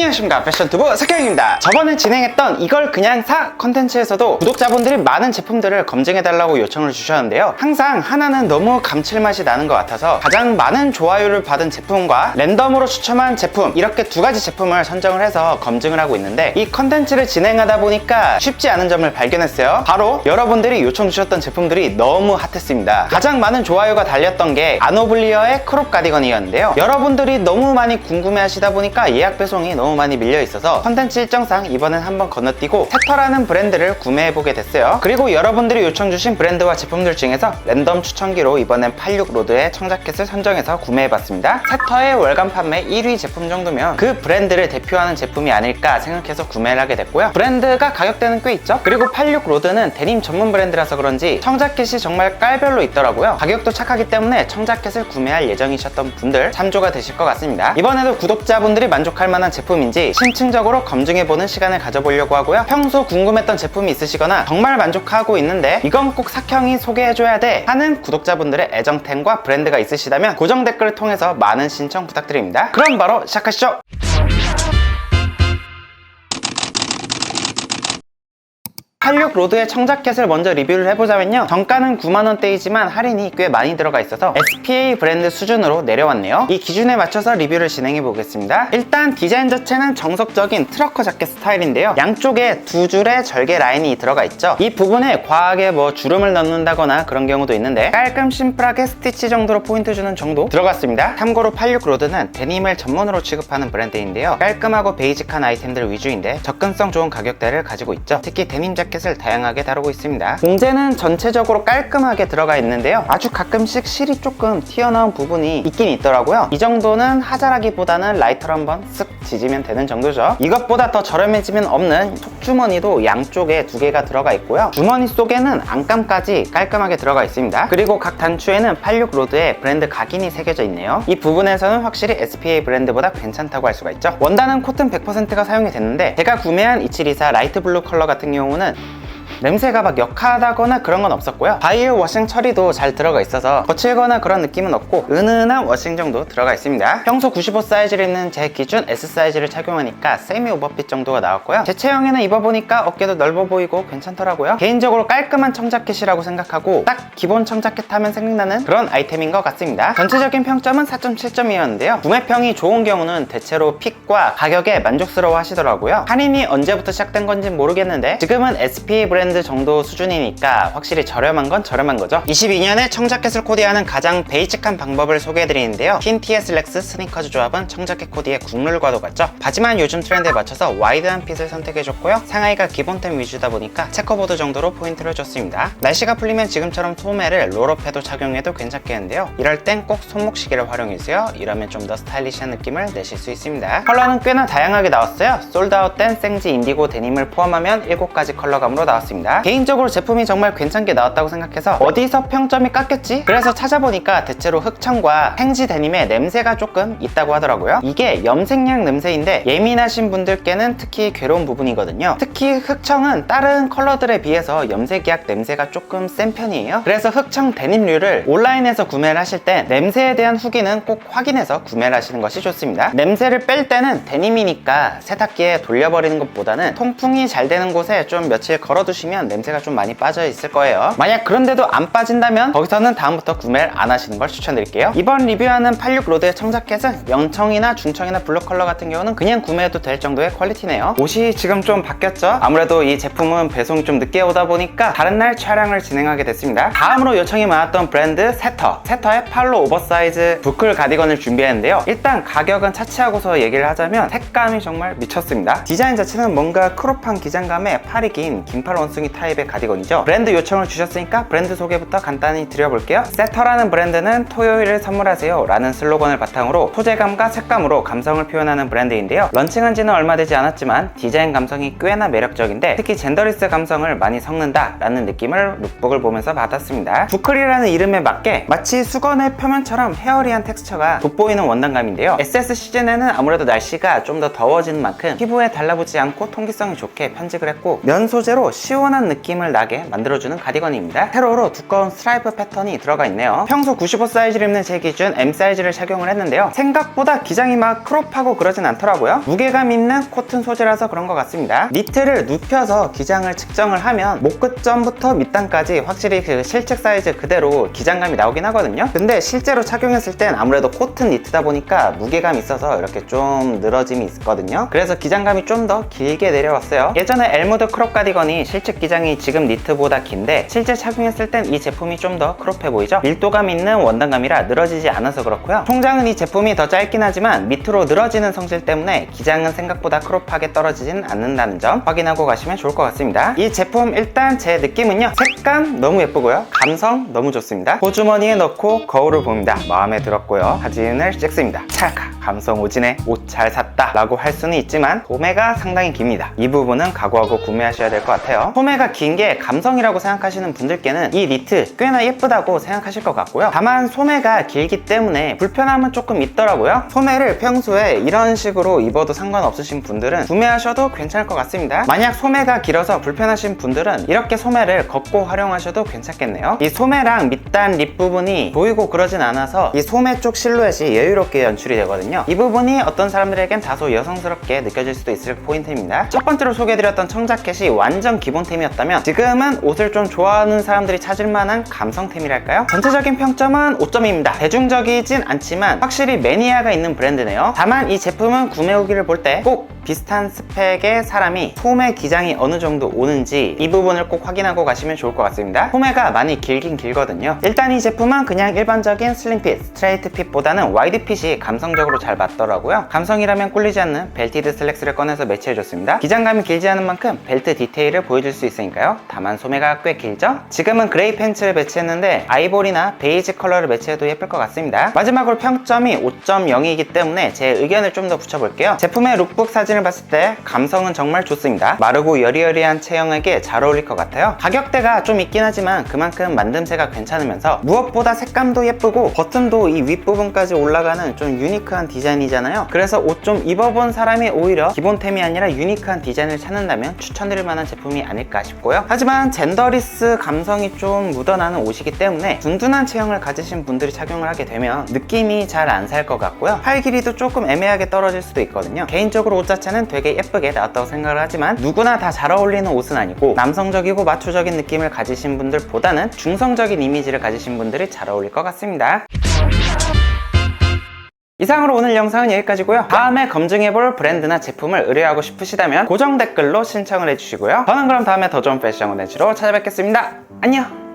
안녕하십니까. 패션투브 석경입니다. 저번에 진행했던 이걸 그냥 사 컨텐츠에서도 구독자분들이 많은 제품들을 검증해달라고 요청을 주셨는데요. 항상 하나는 너무 감칠맛이 나는 것 같아서 가장 많은 좋아요를 받은 제품과 랜덤으로 추첨한 제품 이렇게 두 가지 제품을 선정을 해서 검증을 하고 있는데 이 컨텐츠를 진행하다 보니까 쉽지 않은 점을 발견했어요. 바로 여러분들이 요청 주셨던 제품들이 너무 핫했습니다. 가장 많은 좋아요가 달렸던 게 아노블리어의 크롭 가디건이었는데요. 여러분들이 너무 많이 궁금해 하시다 보니까 예약 배송이 너무 많이 밀려 있어서 컨텐츠 일정상 이번엔 한번 건너뛰고 세터라는 브랜드를 구매해보게 됐어요. 그리고 여러분들이 요청 주신 브랜드와 제품들 중에서 랜덤 추천기로 이번엔 86로드의 청자켓을 선정해서 구매해봤습니다. 세터의 월간 판매 1위 제품 정도면 그 브랜드를 대표하는 제품이 아닐까 생각해서 구매를 하게 됐고요. 브랜드가 가격대는 꽤 있죠? 그리고 86로드는 데님 전문 브랜드라서 그런지 청자켓이 정말 깔별로 있더라고요. 가격도 착하기 때문에 청자켓을 구매할 예정이셨던 분들 참조가 되실 것 같습니다. 이번에도 구독자분들이 만족할 만한 제품 인지 심층적으로 검증해보는 시간을 가져보려고 하고요. 평소 궁금했던 제품이 있으시거나 정말 만족하고 있는데 이건 꼭 sak형이 소개해줘야 돼 하는 구독자분들의 애정템과 브랜드가 있으시다면 고정 댓글을 통해서 많은 신청 부탁드립니다. 그럼 바로 시작하시죠 86 로드의 청자켓을 먼저 리뷰를 해보자면요. 정가는 9만원대이지만 할인이 꽤 많이 들어가 있어서 SPA 브랜드 수준으로 내려왔네요. 이 기준에 맞춰서 리뷰를 진행해 보겠습니다. 일단 디자인 자체는 정석적인 트러커 자켓 스타일인데요. 양쪽에 두 줄의 절개 라인이 들어가 있죠. 이 부분에 과하게 뭐 주름을 넣는다거나 그런 경우도 있는데 깔끔 심플하게 스티치 정도로 포인트 주는 정도 들어갔습니다. 참고로 86 로드는 데님을 전문으로 취급하는 브랜드인데요. 깔끔하고 베이직한 아이템들 위주인데 접근성 좋은 가격대를 가지고 있죠. 특히 데님 자켓 을 다양하게 다루고 있습니다. 공제는 전체적으로 깔끔하게 들어가 있는데요. 아주 가끔씩 실이 조금 튀어나온 부분이 있긴 있더라고요. 이 정도는 하자라기보다는 라이터로 한번 쓱 지지면 되는 정도죠. 이것보다 더 저렴해지면 없는 속주머니도 양쪽에 두 개가 들어가 있고요. 주머니 속에는 안감까지 깔끔하게 들어가 있습니다. 그리고 각 단추에는 86 로드의 브랜드 각인이 새겨져 있네요. 이 부분에서는 확실히 SPA 브랜드보다 괜찮다고 할 수가 있죠. 원단은 코튼 100%가 사용이 됐는데 제가 구매한 2724 라이트 블루 컬러 같은 경우는 냄새가 막 역하다거나 그런 건 없었고요. 바이오 워싱 처리도 잘 들어가 있어서 거칠거나 그런 느낌은 없고 은은한 워싱 정도 들어가 있습니다. 평소 95 사이즈를 입는 제 기준 S 사이즈를 착용하니까 세미 오버핏 정도가 나왔고요. 제 체형에는 입어보니까 어깨도 넓어 보이고 괜찮더라고요. 개인적으로 깔끔한 청자켓이라고 생각하고 딱 기본 청자켓 하면 생각나는 그런 아이템인 것 같습니다. 전체적인 평점은 4.7점이었는데요. 구매평이 좋은 경우는 대체로 픽과 가격에 만족스러워 하시더라고요. 할인이 언제부터 시작된 건지 모르겠는데 지금은 SPA 브랜드 정도 수준이니까 확실히 저렴한 건 저렴한 거죠. 22년에 청자켓을 코디하는 가장 베이직한 방법을 소개해드리는데요. 흰 TS 렉스 스니커즈 조합은 청자켓 코디의 국룰과도 같죠. 바지만 요즘 트렌드에 맞춰서 와이드한 핏을 선택해줬고요. 상하이가 기본템 위주다 보니까 체커보드 정도로 포인트를 줬습니다. 날씨가 풀리면 지금처럼 소매를 롤업해도 착용해도 괜찮겠는데요. 이럴 땐 꼭 손목시계를 활용해주세요. 이러면 좀 더 스타일리시한 느낌을 내실 수 있습니다. 컬러는 꽤나 다양하게 나왔어요. 솔드아웃된 생지 인디고 데님을 포함하면 7가지 컬러감으로 나왔습니다 개인적으로 제품이 정말 괜찮게 나왔다고 생각해서 어디서 평점이 깎였지? 그래서 찾아보니까 대체로 흑청과 생지 데님의 냄새가 조금 있다고 하더라고요. 이게 염색약 냄새인데 예민하신 분들께는 특히 괴로운 부분이거든요. 특히 흑청은 다른 컬러들에 비해서 염색약 냄새가 조금 센 편이에요. 그래서 흑청 데님류를 온라인에서 구매를 하실 때 냄새에 대한 후기는 꼭 확인해서 구매를 하시는 것이 좋습니다. 냄새를 뺄 때는 데님이니까 세탁기에 돌려버리는 것보다는 통풍이 잘 되는 곳에 좀 며칠 걸어두 시면 냄새가 좀 많이 빠져 있을 거예요. 만약 그런데도 안 빠진다면 거기서는 다음부터 구매를 안 하시는 걸 추천드릴게요. 이번 리뷰하는 86 로드의 청자켓은 영청이나 중청이나 블루 컬러 같은 경우는 그냥 구매해도 될 정도의 퀄리티네요. 옷이 지금 좀 바뀌었죠? 아무래도 이 제품은 배송이 좀 늦게 오다 보니까 다른 날 촬영을 진행하게 됐습니다. 다음으로 요청이 많았던 브랜드 세터. 세터의 팔로 오버사이즈 부클 가디건을 준비했는데요. 일단 가격은 차치하고서 얘기를 하자면 색감이 정말 미쳤습니다. 디자인 자체는 뭔가 크롭한 기장감에 팔이 긴 긴팔 원 숭이 타입의 가디건이죠. 브랜드 요청을 주셨으니까 브랜드 소개부터 간단히 드려볼게요. 세터라는 브랜드는 토요일을 선물하세요 라는 슬로건을 바탕으로 소재감과 색감으로 감성을 표현하는 브랜드인데요. 런칭한 지는 얼마 되지 않았지만 디자인 감성이 꽤나 매력적인데 특히 젠더리스 감성을 많이 섞는다 라는 느낌을 룩북을 보면서 받았습니다. 부클이라는 이름에 맞게 마치 수건의 표면처럼 헤어리한 텍스처가 돋보이는 원단감인데요. SS 시즌에는 아무래도 날씨가 좀 더 더워지는 만큼 피부에 달라붙지 않고 통기성이 좋게 편집을 했고 면 소재로 시원 시원한 느낌을 나게 만들어주는 가디건입니다. 세로로 두꺼운 스트라이프 패턴이 들어가 있네요. 평소 95 사이즈를 입는 제 기준 M 사이즈를 착용을 했는데요. 생각보다 기장이 막 크롭하고 그러진 않더라고요. 무게감 있는 코튼 소재라서 그런 것 같습니다. 니트를 눕혀서 기장을 측정을 하면 목 끝점부터 밑단까지 확실히 그 실측 사이즈 그대로 기장감이 나오긴 하거든요. 근데 실제로 착용했을 땐 아무래도 코튼 니트다 보니까 무게감이 있어서 이렇게 좀 늘어짐이 있거든요. 그래서 기장감이 좀 더 길게 내려왔어요. 예전에 엘모드 크롭 가디건이 실측 기장이 지금 니트보다 긴데 실제 착용했을 땐 이 제품이 좀 더 크롭해 보이죠? 밀도감 있는 원단감이라 늘어지지 않아서 그렇고요. 통장은 이 제품이 더 짧긴 하지만 밑으로 늘어지는 성질 때문에 기장은 생각보다 크롭하게 떨어지진 않는다는 점 확인하고 가시면 좋을 것 같습니다. 이 제품 일단 제 느낌은요. 색감 너무 예쁘고요. 감성 너무 좋습니다. 호주머니에 넣고 거울을 봅니다. 마음에 들었고요. 사진을 찍습니다. 찰칵 감성 오지네 옷잘 샀다 라고 할 수는 있지만 소매가 상당히 깁니다. 이 부분은 각오하고 구매하셔야 될 것 같아요. 소매가 긴 게 감성이라고 생각하시는 분들께는 이 니트 꽤나 예쁘다고 생각하실 것 같고요. 다만 소매가 길기 때문에 불편함은 조금 있더라고요. 소매를 평소에 이런 식으로 입어도 상관없으신 분들은 구매하셔도 괜찮을 것 같습니다. 만약 소매가 길어서 불편하신 분들은 이렇게 소매를 걷고 활용하셔도 괜찮겠네요. 이 소매랑 밑단 립 부분이 보이고 그러진 않아서 이 소매 쪽 실루엣이 여유롭게 연출이 되거든요. 이 부분이 어떤 사람들에겐 다소 여성스럽게 느껴질 수도 있을 포인트입니다. 첫 번째로 소개해드렸던 청자켓이 완전 기본 템이었다면 지금은 옷을 좀 좋아하는 사람들이 찾을 만한 감성템이랄까요? 전체적인 평점은 5점입니다. 대중적이진 않지만 확실히 매니아가 있는 브랜드네요. 다만 이 제품은 구매 후기를 볼 때 꼭 비슷한 스펙의 사람이 소매 기장이 어느 정도 오는지 이 부분을 꼭 확인하고 가시면 좋을 것 같습니다. 소매가 많이 길긴 길거든요. 일단 이 제품은 그냥 일반적인 슬림핏, 스트레이트 핏보다는 와이드 핏이 감성적으로 잘 맞더라고요. 감성이라면 꿀리지 않는 벨티드 슬랙스를 꺼내서 매치해줬습니다. 기장감이 길지 않은 만큼 벨트 디테일을 보여줄 수 있으니까요. 다만 소매가 꽤 길죠? 지금은 그레이 팬츠를 매치했는데 아이보리나 베이지 컬러를 매치해도 예쁠 것 같습니다. 마지막으로 평점이 5.0이기 때문에 제 의견을 좀 더 붙여볼게요. 제품의 룩북 사진을 봤을 때 감성은 정말 좋습니다. 마르고 여리여리한 체형에게 잘 어울릴 것 같아요. 가격대가 좀 있긴 하지만 그만큼 만듦새가 괜찮으면서 무엇보다 색감도 예쁘고 버튼도 이 윗부분까지 올라가는 좀 유니크한 디자인이잖아요. 그래서 옷 좀 입어본 사람이 오히려 기본템이 아니라 유니크한 디자인을 찾는다면 추천드릴 만한 제품이 아닐까 싶고요. 하지만 젠더리스 감성이 좀 묻어나는 옷이기 때문에 둔둔한 체형을 가지신 분들이 착용을 하게 되면 느낌이 잘 안 살 것 같고요. 팔 길이도 조금 애매하게 떨어질 수도 있거든요. 개인적으로 옷 자체는 되게 예쁘게 나왔다고 생각을 하지만 누구나 다 잘 어울리는 옷은 아니고 남성적이고 마초적인 느낌을 가지신 분들보다는 중성적인 이미지를 가지신 분들이 잘 어울릴 것 같습니다. 이상으로 오늘 영상은 여기까지고요. 다음에 검증해볼 브랜드나 제품을 의뢰하고 싶으시다면 고정 댓글로 신청을 해주시고요. 저는 그럼 다음에 더 좋은 패션 컨텐츠로 찾아뵙겠습니다. 안녕!